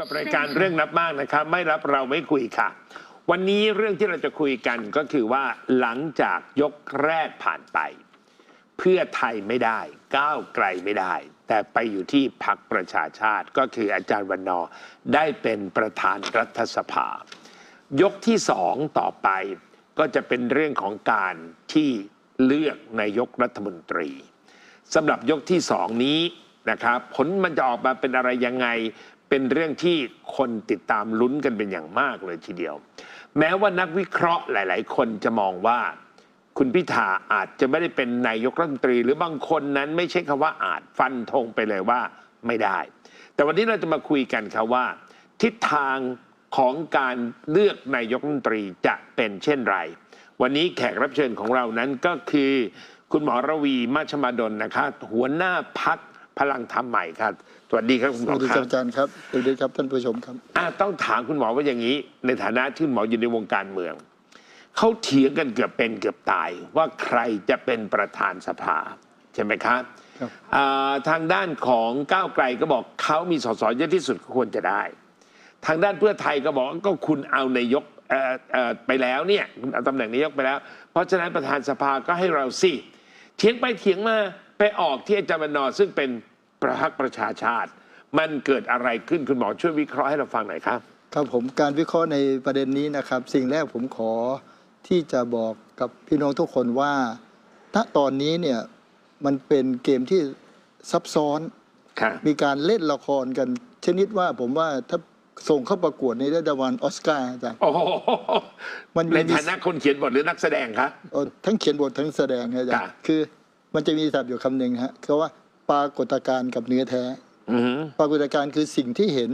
กับรายการเรื่องนับมากนะครับ ไม่รับเราไม่คุยค่ะ วันนี้เรื่องที่เราจะคุยกันก็คือว่าหลังจากยกแรกผ่านไป เพื่อไทยไม่ได้ ก้าวไกลไม่ได้ แต่ไปอยู่ที่พักประชาชาติก็คืออาจารย์วันนอร์ได้เป็นประธานรัฐสภา ยกที่สองต่อไปก็จะเป็นเรื่องของการที่เลือกนายกรัฐมนตรีสำหรับยกที่สองนี้นะครับผลมันจะออกมาเป็นอะไรยังไง เป็นเรื่องที่คนติดตามลุ้นกันเป็นอย่างมากเลยทีเดียว แม้ว่านักวิเคราะห์หลาย ๆ คนจะมองว่าคุณพิธาอาจจะไม่ได้เป็นนายกรัฐมนตรี หรือบางคนนั้นไม่ใช่คำว่าอาจฟันธงไปเลยว่าไม่ได้ แต่วันนี้เราจะมาคุยกันครับว่า ทิศทางของการเลือกนายกรัฐมนตรีจะเป็นเช่นไร วันนี้แขกรับเชิญของเรานั้นก็คือ คุณหมอระวีมาชมาดลนะคะ หัวหน้าพัก พลังธรรมใหม่ครับสวัสดีครับคุณสหมอวัสดีคครัรับบอาจารย์ครับสวัสดีครับท่านผู้ชมครับอะต้องถามคุณหมอว่าอย่างนี้ ในฐานะที่คุณหมออยู่ในวงการเมืองเขาเถียงกันเกือบเป็นเกือบตาย ว่าใครจะเป็นประธานสภาใช่ไหมครับครับอ่าทางด้านของก้าวไกลก็บอกเขามีสสเยอะที่สุดก็ควรจะได้ ทางด้านเพื่อไทยก็บอกว่าก็คุณเอานายกเอ่อเอ่อไปแล้วเนี่ยคุณเอาตำแหน่งนายกไปแล้ว เพราะฉะนั้นประธานสภาก็ให้เราสิเถียงไปเถียงมาไปออกที่อาจารย์วันนอร์ซึ่งเป็น ประพักประชาชาติ มันเกิดอะไรขึ้นคุณหมอช่วยวิเคราะห์ให้เราฟังหน่อยครับ ครับผมการวิเคราะห์ในประเด็นนี้นะครับ สิ่งแรกผมขอที่จะบอกกับพี่น้องทุกคนว่าณตอนนี้เนี่ยมันเป็นเกมที่ซับซ้อนค่ะมีการเล่นละครกัน ชนิดว่าผมว่าถ้าส่งเข้าประกวดในรางวัลออสการ์อาจารย์โอ้โหมันมีในฐานะคนเขียนบทหรือนักแสดงครับเอ่อทั้งเขียนบททั้งแสดงนะอาจารจ้ะย์คือมันจะมีศัพท์อยู่คำหนึ่งฮะคือว่า ปรากฏการณ์กับเนื้อแท้อือหือปรากฏการณ์คือสิ่งที่เห็น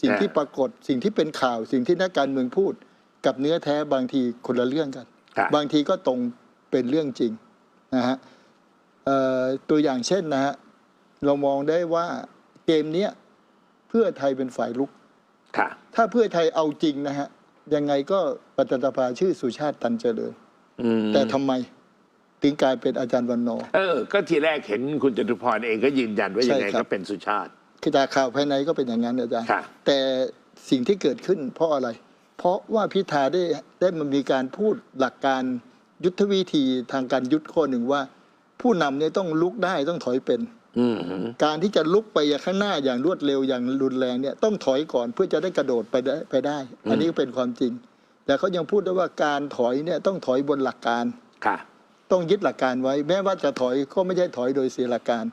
สิ่งที่อ่าปรากฏสิ่งที่เป็นข่าว สิ่งที่นักการเมืองพูด กับเนื้อแท้บางทีคนละเรื่องกันครับบางทีก็ตรงเป็นเรื่องจริงนะฮะเอ่อตัวอย่างเช่นนะฮะเรามองได้ว่าเกมเนี้ยเพื่อไทยเป็นฝ่ายลุกค่ะถ้าเพื่อไทยเอาจริงนะฮะยังไงก็ประจันตภาชื่อสุชาติตันเจริญอืมแต่ทำไม ถึงกลายเป็นอาจารย์วันนอร์เออ ก็ทีแรกเห็นคุณจตุพรเองก็ยืนยันว่ายังไงใช่ครับ ก็เป็นสุชาติ คือตาข่าวภายในก็เป็นอย่างนั้นอาจารย์ ค่ะ แต่สิ่งที่เกิดขึ้นเพราะอะไร เพราะว่าพิธาได้ได้มันมีการพูดหลักการยุทธวิธีทางการยุทธข้อหนึ่งว่า ผู้นำเนี่ยต้องลุกได้ต้องถอยเป็น อืมหือการที่จะลุกไปข้างหน้าอย่างรวดเร็วอย่างรุนแรงเนี่ยต้องถอยก่อนเพื่อจะได้กระโดดไปได้ไปได้ อันนี้ก็เป็นความจริง แต่เขายังพูดด้วยว่าการถอยเนี่ยต้องถอยบนหลักการ ค่ะ ต้องยึดหลักการไว้ แม้ว่าจะถอยก็ไม่ใช่ถอยโดยเสียหลักการ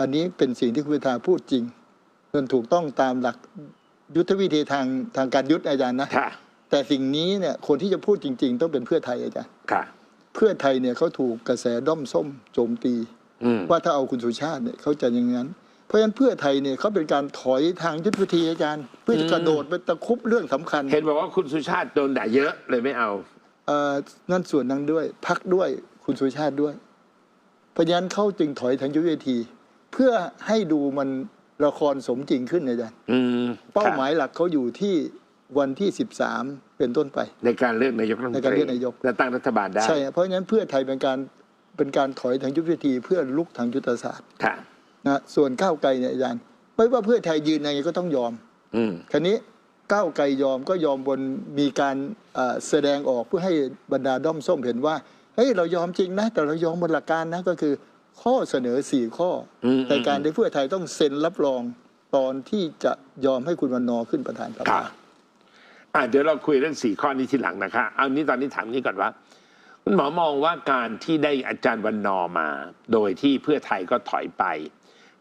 อันนี้เป็นสิ่งที่คุณพิธาพูดจริงจนถูกต้องตามหลักยุทธวิธีทางทางการยุทธอาจารย์นะค่ะแต่สิ่งนี้เนี่ยคนที่จะพูดจริง ๆ ต้องเป็นเพื่อไทยอาจารย์ค่ะ เพื่อไทยเนี่ยเขาถูกกระแสด้อมส้มโจมตี อืมว่าถ้าเอาคุณสุชาติเนี่ยเขาจะอย่างนั้น เพราะฉะนั้นเพื่อไทยเนี่ยเขาเป็นการถอยทางยุทธวิธีอาจารย์ เพื่อจะกระโดดไปตะครุบเรื่องสำคัญ เห็นบอกว่าคุณสุชาติโดนด่าเยอะเลยไม่เอาเอ่อ นั่นส่วนนั้นด้วยพักด้วยคุณสุชาติด้วยเพราะฉะนั้นเขาจึงถอยทางยุทธวิธี เพื่อให้ดูมันละครสมจริงขึ้นอาจารย์อืมเป้าค่ะหมายหลักเขาอยู่ที่วันที่ 13 เป็นต้นไป ในการเลือกนายกรัฐมนในตการรีเลือกนายกและตั้งรัฐบาลได้ใช่เพราะฉะนั้นเพื่อไทยเป็นการเป็นการถอยทางยุทธวิธี เพื่อลุกทางยุทธศาสตร์ค่ะนะส่วนก้าวไกลเนี่ยอาจารย์ไม่ว่าเพื่อไทยยืนยังไงก็ต้องยอมอืมคราวนี้ ก้าวไกลยอมก็ยอมบนมีการเอ่อแสดงออกเพื่อให้บรรดาด้อมส้มเห็นว่าเฮ้ยเรายอมจริงนะ แต่เรายอมบนหลักการนะก็คือข้อเสนอสี่ข้ออมในการที่เพื่อไทยต้องเซ็นรับรองตอนที่จะยอมให้คุณวันนอร์ขึ้นประธานสค่ะภาอะเดี๋ยวเราคุยเรื่องสี่ข้อนี้ทีหลังนะคะเอานี้ตอนนี้ถามนี้ก่อนว่าคุณหมอมองว่าการที่ได้อาจารย์วันนอร์มา โดยที่เพื่อไทยก็ถอยไป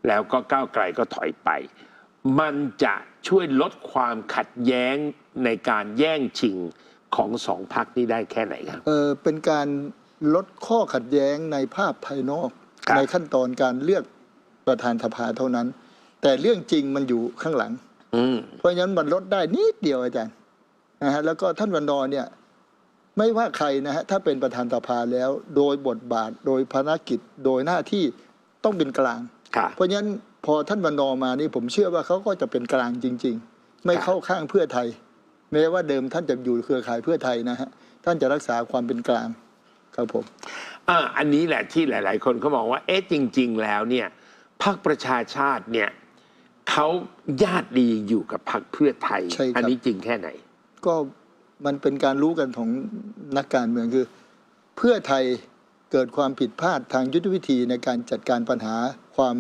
แล้วก็ก้าวไกลก็ถอยไป มันจะช่วยลดความขัดแย้งในการแย่งชิงของสองพักนี้ได้แค่ไหนครับ เออเป็นการลดข้อขัดแย้งในภาพภายนอกครับในขั้นตอนการเลือกประธานสภาเท่านั้น แต่เรื่องจริงมันอยู่ข้างหลังอืมเพราะฉะนั้นมันลดได้นิดเดียวอาจารย์นะฮะแล้วก็ท่านวันนอร์เนี่ย ไม่ว่าใครนะฮะถ้าเป็นประธานสภาแล้ว โดยบทบาทโดยภารกิจโดยหน้าที่ต้องเป็นกลางค่ะเพราะฉะนั้น พอท่านวันนอร์มานี่ผมเชื่อว่าเขาก็จะเป็นกลางจริง ๆ ไม่ครับเข้าข้างเพื่อไทย แม้ว่าเดิมท่านจะอยู่เครือข่ายเพื่อไทยนะฮะท่านจะรักษาความเป็นกลางครับผมอ่าอันนี้แหละที่หลาย ๆ คนเขามองว่าเอ๊ะจริง ๆ แล้วเนี่ยพรรคประชาชาติเนี่ยเขาญาติดีอยู่กับพรรคเพื่อไทยใช่ครับอันี้จริงแค่ไหน ก็มันเป็นการรู้กันของนักการเมืองคือ เพื่อไทยเกิดความผิดพลาดทางยุทธวิธีในการจัดการปัญหาความ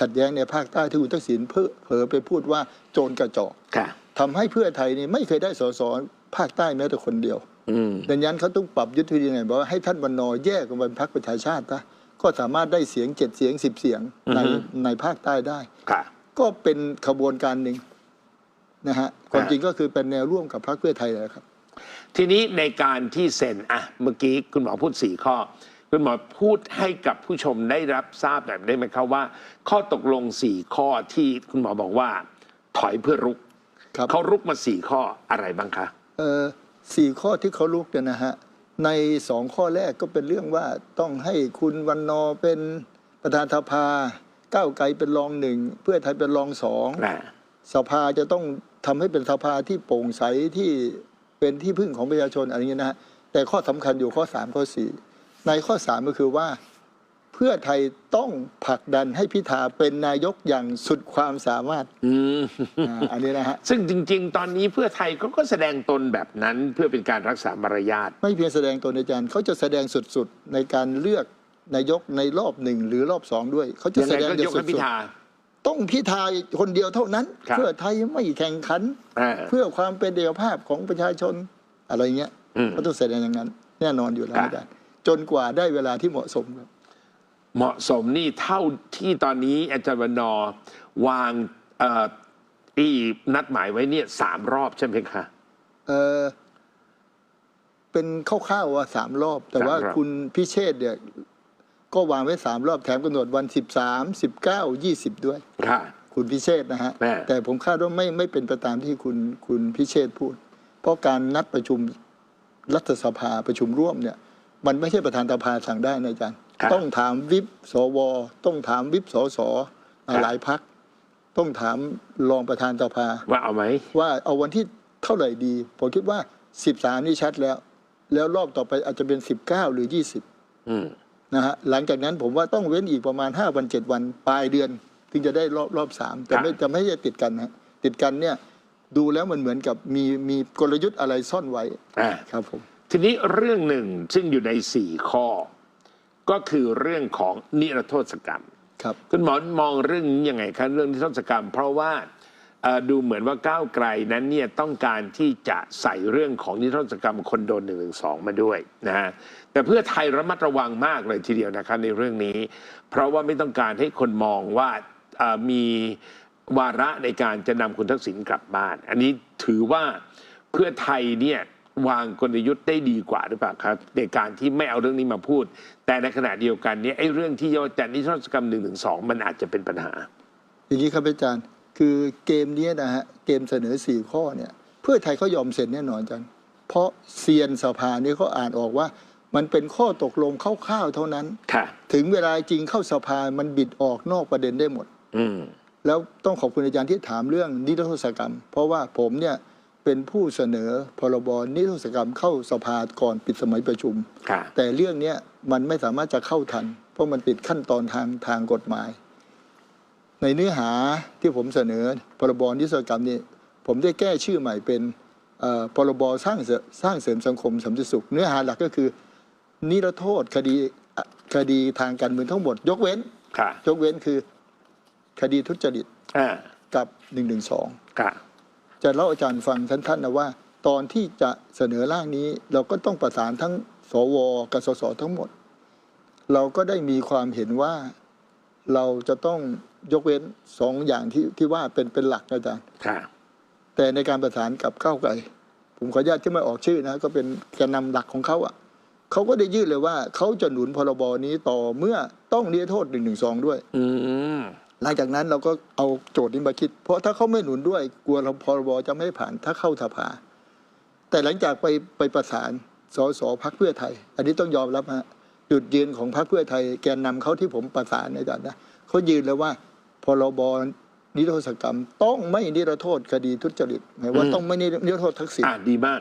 ขัดแย้งในภาคใต้ที่คุณทักษิณเพ้อเผลอไปพูดว่าโจรกระจอกค่ะทำให้เพื่อไทยนี่ไม่เคยได้สสภาคใต้แม้แต่คนเดียวอืมดังนั้นเขาต้องปรับยุทธวิธีไงบอกว่าให้ท่านวันนอร์แยกกันเป็นพรรคประชาชาตินะก็สามารถได้เสียงเจ็ดเสียงสิบเสียงในอือฮึในภาคใต้ได้ค่ะก็เป็นขบวนการหนึ่งนะฮะความอ่าจริงก็คือเป็นแนวร่วมกับพรรคเพื่อไทยแหละครับ ทีนี้ในการที่เซ็นอะเมื่อกี้คุณหมอพูดสี่ข้อ คุณหมอพูดให้กับผู้ชมได้รับทราบหน่อยได้ไหมครับว่า ข้อตกลงสี่ข้อที่คุณหมอบอกว่า ถอยเพื่อรุกครับเขารุกมาสี่ข้ออะไรบ้างคะเอ่อสี่ข้อที่เขาลุกเนี่ยนะฮะ ในสองข้อแรกก็เป็นเรื่องว่าต้องให้คุณวันนอร์เป็นประธานสภาก้าวไกลเป็นรองหนึ่งเพื่อไทยเป็นรองสองอ่าสภาจะต้องทำให้เป็นสภาที่โปร่งใสที่เป็นที่พึ่งของประชาชนอะไรอย่างเงี้ยนะฮะแต่ข้อสำคัญอยู่ข้อสามข้อสี่ ในข้อสามก็คือว่า เพื่อไทยต้องผลักดันให้พิธาเป็นนายกอย่างสุดความสามารถอืมอ่าอันนี้นะฮะ ซึ่งจริง ๆ ตอนนี้เพื่อไทยเขาก็แสดงตนแบบนั้นเพื่อเป็นการรักษามารยาท ไม่เพียงแสดงตนอาจารย์เขาจะแสดงสุดๆ ในการเลือกนายกในรอบหนึ่งหรือรอบสองด้วยเขาจะยังแสไงดงก็อยย่างกสุให้พิดธา ๆต้องพิธาคนเดียวเท่านั้น ครับ เพื่อไทยไม่แข่งขัน อ่า เพื่อความเป็นเอกภาพของประชาชนอะไรเงี้ยอืมเขาต้องแสดงอย่างนั้น แน่นอนอยู่แล้วครับ อาจารย์ จนกว่าได้เวลาที่เหมาะสมครับ เหมาะสมนี่เท่าที่ตอนนี้อาจารย์วันนอร์วางเอ่ออีนัดหมายไว้เนี่ยสามรอบใช่ไหมคะ เออเป็นคร่าวๆว่าสามรอบ แต่ว่าสามรอบ คุณพิเชษเนี่ย ก็วางไว้สามรอบแถมกำหนดวันสิบสามสิบเก้ายี่สิบด้วย ค่ะ คุณพิเชษนะฮะ แม่ แต่ผมคาดว่าไม่ไม่เป็นไปตามที่คุณคุณพิเชษพูด เพราะการนัดประชุมรัฐสภาประชุมร่วมเนี่ย มันไม่ใช่ประธานสภาสั่งได้นะอาจารย์ ครับต้องถามวิปสว ต้องถามวิปสสครับ หลายพัก ต้องถามรองประธานสภา ว่าเอาไหม ว่าเอาวันที่เท่าไหร่ดี ผมคิดว่า 13 นี่ชัดแล้ว แล้วรอบต่อไปอาจจะเป็น 19 หรือ20อืมนะฮะ หลังจากนั้นผมว่าต้องเว้นอีกประมาณ 5 วัน 7 วัน ปลายเดือน ถึงจะได้รอบรอบสามแต่ไม่จะไม่ใช่ติดกันนะติดกันเนี่ย ดูแล้วมันเหมือนกับมีมีกลยุทธ์อะไรซ่อนไว้อ่า ครับผม ทีนี้เรื่องหนึ่งซึ่งอยู่ในสี่ข้อ ก็คือเรื่องของนิรโทษกรรมครับคุณหมอมองเรื่องนี้ยังไงครับเรื่องนิรโทษกรรม เพราะว่าเอ่อดูเหมือนว่าก้าวไกลนั้นเนี่ยต้องการที่จะใส่เรื่องของนิรโทษกรรมคนโดนหนึ่งหนึ่งสองมาด้วยนะฮะแต่เพื่อไทยระมัดระวังมากเลยทีเดียวนะครับในเรื่องนี้ เพราะว่าไม่ต้องการให้คนมองว่าเอ่อมีวาระในการจะนำคุณทักษิณกลับบ้าน อันนี้ถือว่าเพื่อไทยเนี่ย วางกลยุทธ์ได้ดีกว่าหรือเปล่าครับ ในการที่ไม่เอาเรื่องนี้มาพูด แต่ในขณะเดียวกันเนี่ยไอ้เรื่องที่ว่าจะนิรโทษกรรมหนึ่งหนึ่งสองมันอาจจะเป็นปัญหา อย่างนี้ครับอาจารย์ คือเกมเนี้ยนะฮะเกมเสนอสี่ข้อเนี่ย เพื่อไทยเขายอมเซ็นแน่นอนอาจารย์เพราะเซียนสภาเนี่ยเขาอ่านออกว่ามันเป็นข้อตกลงคร่าวๆเท่านั้นค่ะถึงเวลาจริงเข้าสภามันบิดออกนอกประเด็นได้หมดอืมแล้วต้องขอบคุณอาจารย์ที่ถามเรื่องนิรโทษกรรม เพราะว่าผมเนี่ย เป็นผู้เสนอพรบนิรโทษกรรมเข้าสภาก่อนปิดสมัยประชุม ค่ะ แต่เรื่องเนี้ยมันไม่สามารถจะเข้าทัน เพราะมันติดขั้นตอนทางทางกฎหมาย ในเนื้อหาที่ผมเสนอพรบนิรโทษกรรมนี่ผมได้แก้ชื่อใหม่เป็นเอ่อพรบสร้างเสริมสร้างเสริมสังคมสันติสุข เนื้อหาหลักก็คือ นิรโทษคดีอะคดีทางการเมืองทั้งหมด ยกเว้น ค่ะ ยกเว้นคือคดีทุจริตอ่า กับ1นึค่ะ จะเล่าอาจารย์ฟังท่านๆนะว่า ตอนที่จะเสนอร่างนี้ เราก็ต้องประสานทั้งสวกับสสทั้งหมด เราก็ได้มีความเห็นว่าเราจะต้องยกเว้นสองอย่างที่ที่ว่าเป็นเป็นหลักนะอาจารย์ค่ะแต่ในการประสานกับก้าวไกลผมขออนุญาตที่ไม่ออกชื่อนะ ก็เป็นแกนนำหลักของเขาอะเขาก็ได้ยื่นเลยว่าเขาจะหนุนพรบนี้ต่อเมื่อต้องนิรโทษหนึ่งหนึ่งสองด้วย อืม หลังจากนั้นเราก็เอาโจทย์นี้มาคิด เพราะถ้าเขาไม่หนุนด้วยกลัวเราพรบจะไม่ผ่านถ้าเข้าสภา แต่หลังจากไปไปประสานสสพักเพื่อไทย อันนี้ต้องยอมรับฮะจุดยืนของพักเพื่อไทยแกนนำเขาที่ผมประสานในอาจารย์นะเขายืนเลยว่าพรบนิรโทษกรรม ต้องไม่นิรโทษคดีทุจริตหมายว่าอืมต้องไม่นิรโทษทักษิณอ่าดีมาก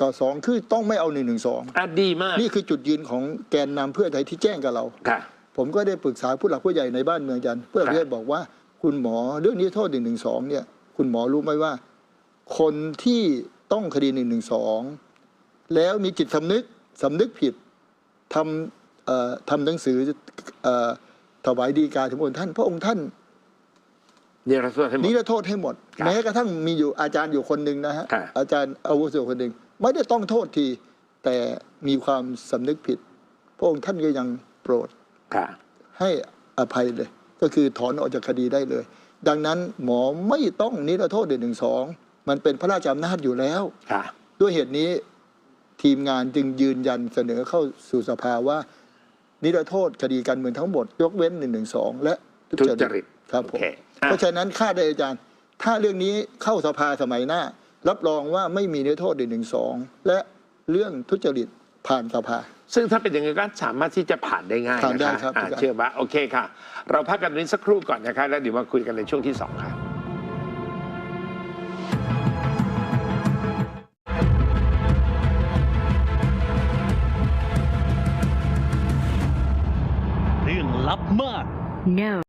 ก็สองคือต้องไม่เอาหนึ่งหนึ่งสองอ่าดีมาก นี่คือจุดยืนของแกนนำเพื่อไทยที่แจ้งกับเราค่ะ ผมก็ได้ปรึกษาผู้หลักผู้ใหญ่ในบ้านเมืองจันทร์เพื่อครับเพื่อบอกว่า คุณหมอเรื่องนี้โทษหนึ่งหนึ่งสองเนี่ย คุณหมอรู้ไหมว่า คนที่ต้องคดีหนึ่งหนึ่งสองแล้วมีจิตสำนึกสำนึกผิดทำเอ่อทำหนังสือเอ่อถวายดีกาถึงพระองค์ท่าน พระองค์ท่านนี่เราส่วนให้หมดนิรโทษให้หมดครับแม้กระทั่งมีอยู่อาจารย์อยู่คนหนึ่งนะฮะครับอาจารย์อาวุโสคนหนึ่งไม่ได้ต้องโทษที แต่มีความสำนึกผิด พระองค์ท่านก็ยังโปรดค่ะ ให้อภัยเลย ก็คือถอนออกจากคดีได้เลย ดังนั้นหมอไม่ต้องนิรโทษเดือนหนึ่งสองมันเป็นพระราชอำนาจอยู่แล้วค่ะด้วยเหตุนี้ทีมงานจึงยืนยันเสนอเข้าสู่สภาว่า นิรโทษคดีการเมืองทั้งหมด ยกเว้นหนึ่งหนึ่งสองและทุทุจจริริตตครับผโอมเคอะเพราะฉะนั้นคาดได้อาจารย์ ถ้าเรื่องนี้เข้าสภาสมัยหน้า รับรองว่าไม่มีนิรโทษหนึ่งหนึ่งสองและเรื่องทุจริตผ่านสภา ซึ่งถ้าเป็นอย่างนั้นก็สามารถที่จะผ่านได้ง่ายผ่านได้นะคะครับอะเชื่อว่าโอเคค่ะ เราพักกันตรงนี้สักครู่ก่อนนะคะแล้วเดี๋ยวมาคุยกันในช่วงที่สองค่ะ เรื่องลับมาก No.